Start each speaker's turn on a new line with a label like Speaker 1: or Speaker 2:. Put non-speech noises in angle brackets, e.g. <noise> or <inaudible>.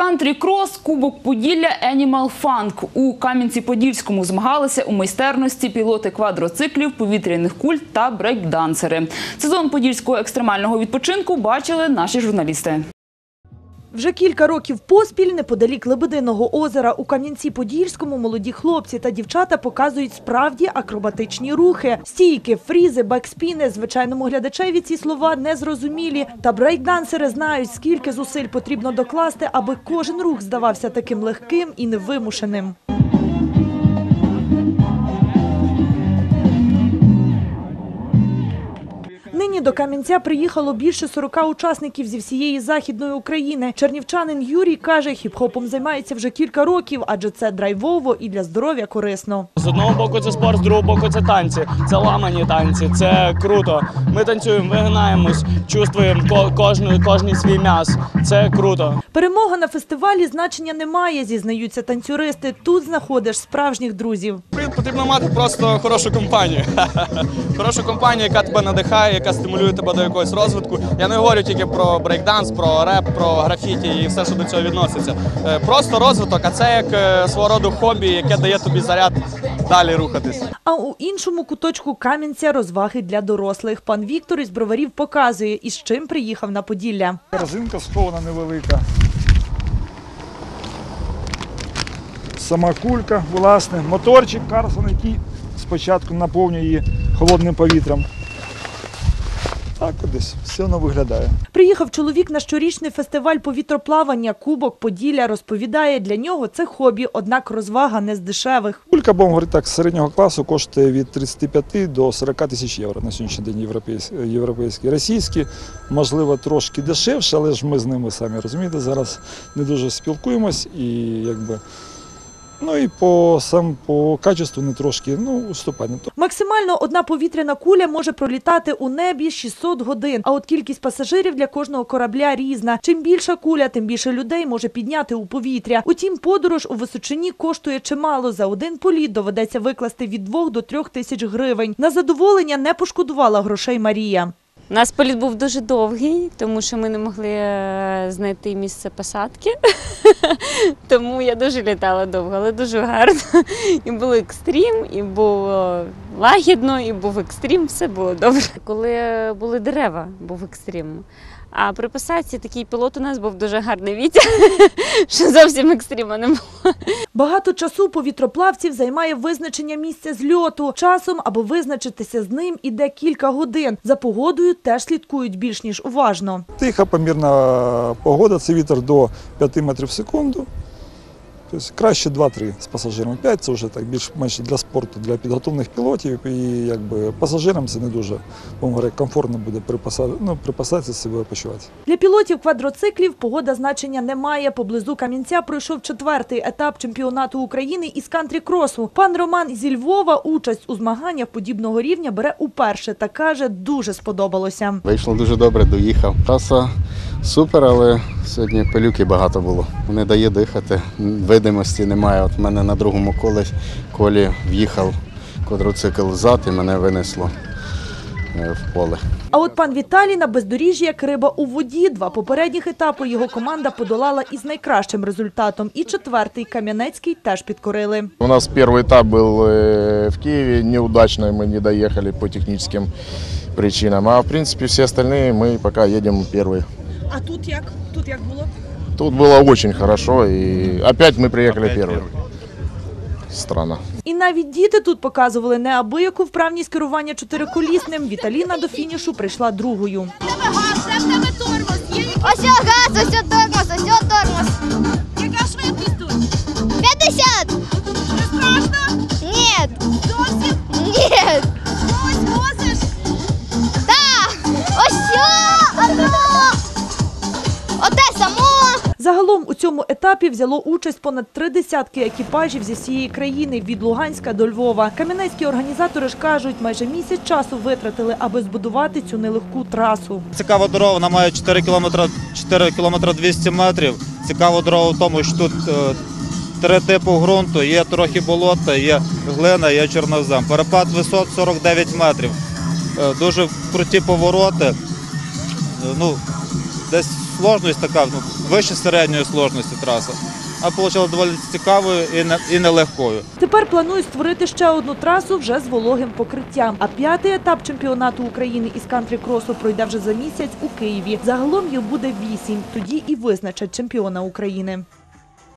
Speaker 1: Кантрі Крос, Кубок Поділля, Енімал Фанк. У Кам'янці-Подільському змагалися у майстерності пілоти квадроциклів, повітряних куль та брейкдансери. Сезон подільського екстремального відпочинку бачили наші журналісти.
Speaker 2: Вже кілька років поспіль неподалік Лебединого озера у Кам'янці-Подільському молоді хлопці та дівчата показують справді акробатичні рухи. Стійки, фрізи, бекспіни. Звичайному глядачеві ці слова незрозумілі. Та брейкдансери знають, скільки зусиль потрібно докласти, аби кожен рух здавався таким легким і невимушеним. Нині до Кам'янця приїхало більше 40 учасників зі всієї західної України. Чернівчанин Юрій каже, хіп-хопом займається вже кілька років, адже це драйвово і для здоров'я корисно.
Speaker 3: З одного боку це спорт, з другого боку це танці, це ламані танці, це круто. Ми танцюємо, вигинаємось, чувствуємо ко- кожну, кожний свій м'яз. Це круто.
Speaker 2: Перемога на фестивалі значення не має, зізнаються танцюристи. Тут знаходиш справжніх друзів.
Speaker 4: Потрібно мати просто хорошу компанію. <laughs> Хорошу компанію, яка тебе надихає, яка стимулює тебе до якогось розвитку. Я не говорю тільки про брейкданс, про реп, про графіті і все, що до цього відноситься. Е, Просто розвиток, а це як е, свого роду хобі, яке дає тобі заряд далі рухатись.
Speaker 2: А у іншому куточку Кам'янця розваги для дорослих. Пан Віктор із броварів показує, із чим приїхав на Поділля.
Speaker 5: Корзинка схована невелика. Сама кулька, власне, моторчик Карсон, який спочатку наповнює її холодним повітрям. Так от десь все воно виглядає.
Speaker 2: Приїхав чоловік на щорічний фестиваль повітроплавання Кубок Поділля. Розповідає, для нього це хобі, однак розвага не з дешевих.
Speaker 5: Кулька, будемо говорити так, середнього класу коштує від 35 до 40 тисяч євро на сьогоднішній день європейські, європейські. Російські, можливо, трошки дешевше, але ж ми з ними самі розумієте, зараз не дуже спілкуємось і якби. Ну і по сам по качеству не трошки ну, уступать.
Speaker 2: Максимально одна повітряна куля може пролітати у небі 600 годин. А от кількість пасажирів для кожного корабля різна. Чим більша куля, тим більше людей може підняти у повітря. Утім, подорож у височині коштує чимало. За один політ доведеться викласти від 2 до 3 тисяч гривень. На задоволення не пошкодувала грошей Марія.
Speaker 6: У нас політ був дуже довгий, тому що ми не могли е, знайти місце посадки. <laughs> тому я дуже літала довго, але дуже гарно. І був екстрім, і було лагідно, і був екстрім, все було добре. Коли були дерева, був екстрім. А при посадці такий пілот у нас був дуже гарний вітер, <laughs> що зовсім екстріма не було.
Speaker 2: Багато часу повітроплавців займає визначення місця зльоту. Часом, аби визначитися з ним, іде кілька годин. За погодою теж слідкують більш ніж уважно.
Speaker 5: Тиха, помірна погода, це вітер до 5 метрів в секунду. Тобто краще 2-3 з пасажирами. 5 це вже так більш-менш для спорту, для підготовлених пілотів. І якби пасажирам це не дуже будемо комфортно буде ну, при посадці себе почувати.
Speaker 2: Для пілотів квадроциклів погода значення не має. Поблизу Кам'янця пройшов четвертий етап чемпіонату України із кантрі-кросу. Пан Роман зі Львова участь у змаганнях подібного рівня бере уперше та каже, дуже сподобалося.
Speaker 7: Вийшло дуже добре, доїхав. Траса супер, але сьогодні пилюки багато було. Не дає дихати, видимості немає. От мене на другому колі, колі в'їхав квадроцикл зад і мене винесло е, в поле.
Speaker 2: А от пан Віталій на бездоріжжі як риба у воді. Два попередніх етапи його команда подолала із найкращим результатом. І четвертий Кам'янецький теж підкорили.
Speaker 8: У нас первый этап был э, в Киеве, неудачно мы не доехали по техническим причинам, а в принципе все остальные мы пока едем первые.
Speaker 2: А тут як? Тут як було?
Speaker 8: Тут было очень хорошо и опять мы приехали первые. Странно.
Speaker 2: І навіть діти тут показували неабияку вправність керування чотириколісним. Віталіна до фінішу прийшла другою.
Speaker 9: Ось о газ, ось о тормоз, ось о тормоз.
Speaker 10: Яка швидкість
Speaker 2: Загалом у цьому етапі взяло участь понад три десятки екіпажів зі всієї країни від Луганська до Львова. Кам'янецькі організатори ж кажуть, майже місяць часу витратили, аби збудувати цю нелегку трасу.
Speaker 11: Цікава дорога, вона має 4 кілометри, 4 кілометри 200 метрів. Цікава дорога в тому, що тут е, три типи ґрунту, є трохи болота, є глина, є чорнозем. Перепад висот 49 метрів. Е, Дуже круті повороти. Е, Ну, десь сложність така, ну, вище середньої сложності траса. А вийшла доволі цікавою і, не, і нелегкою.
Speaker 2: Тепер планують створити ще одну трасу вже з вологим покриттям. А п'ятий етап чемпіонату України із кантрі-кросу пройде вже за місяць у Києві. Загалом їх буде вісім. Тоді і визначать чемпіона України.